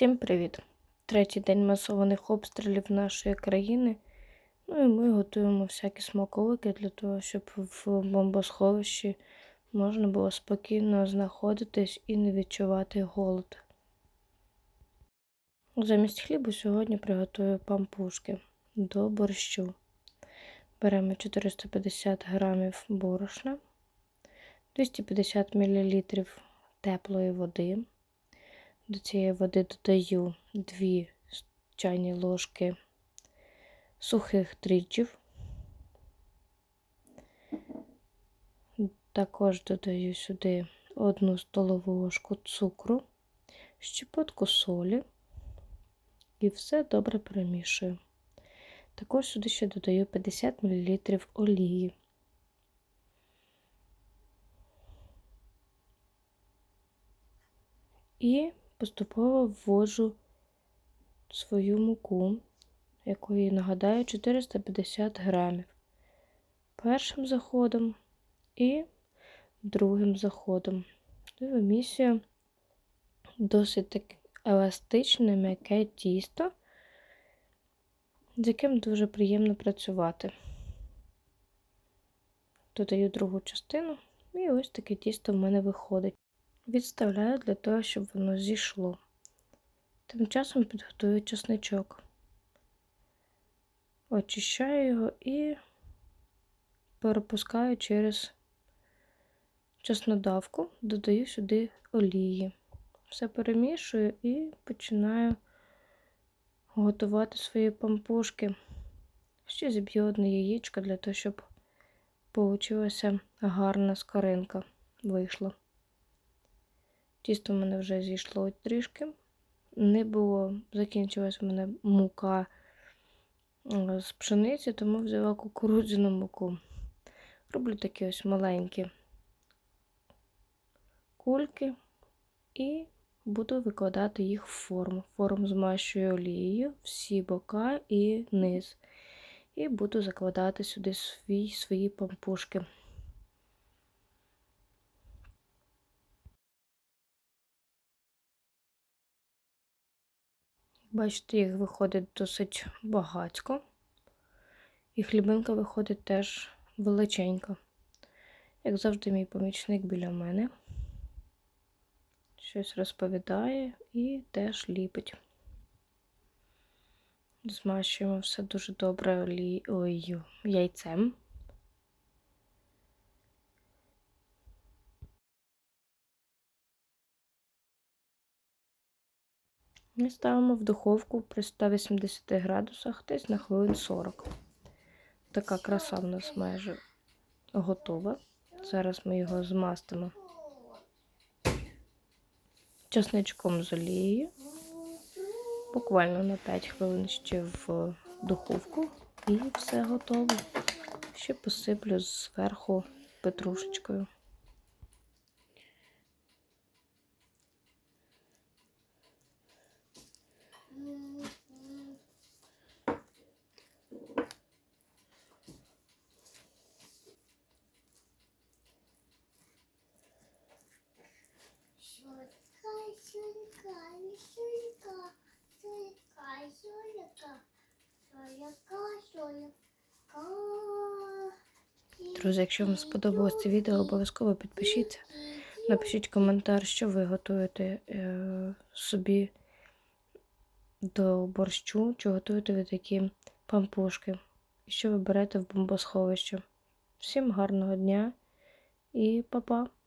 Всім привіт! Третій день масованих обстрілів нашої країни. Ну і ми готуємо всякі смаковики для того, щоб в бомбосховищі можна було спокійно знаходитись і не відчувати голод. Замість хлібу сьогодні приготую пампушки до борщу. Беремо 450 грамів борошна, 250 мл теплої води. До цієї води додаю 2 чайні ложки сухих дріжджів. Також додаю сюди 1 столову ложку цукру, щепотку солі і все добре перемішую. Також сюди ще додаю 50 мл олії. І поступово ввожу свою муку, якої, нагадаю, 450 грамів. Першим заходом і другим заходом. І вимісюю досить таке еластичне, м'яке тісто, з яким дуже приємно працювати. Додаю другу частину, і ось таке тісто в мене виходить. Відставляю для того, щоб воно зійшло. Тим часом підготую чесничок. Очищаю його і перепускаю через чеснодавку, додаю сюди олії. Все перемішую і починаю готувати свої пампушки. Ще зіб'ю одне яєчко для того, щоб вийшла гарна скоринка вийшла. Тісто в мене вже зійшло трішки. Не було, закінчилась в мене мука е, з пшениці, тому взяла кукурудзяну муку. Роблю такі ось маленькі кульки і буду викладати їх в форму. Форму змащую олією, всі бока і низ. І буду закладати сюди свій, свої пампушки. Бачите, їх виходить досить багатько, і хлібинка виходить теж величенька. Як завжди, мій помічник біля мене щось розповідає і теж ліпить. Змащуємо все дуже добре олі... Ой, яйцем. І ставимо в духовку при 180 градусах десь на хвилин 40. Така краса в нас майже готова. Зараз ми його змастимо часничком з олією. Буквально на 5 хвилин ще в духовку і все готово. Ще посиплю зверху петрушечкою. Друзі, якщо вам сподобалось це відео, обов'язково підпишіться. Напишіть коментар, що ви готуєте е, собі до борщу, чи готуєте ви такі пампушки, і що ви берете в бомбосховище. Всім гарного дня і па-па!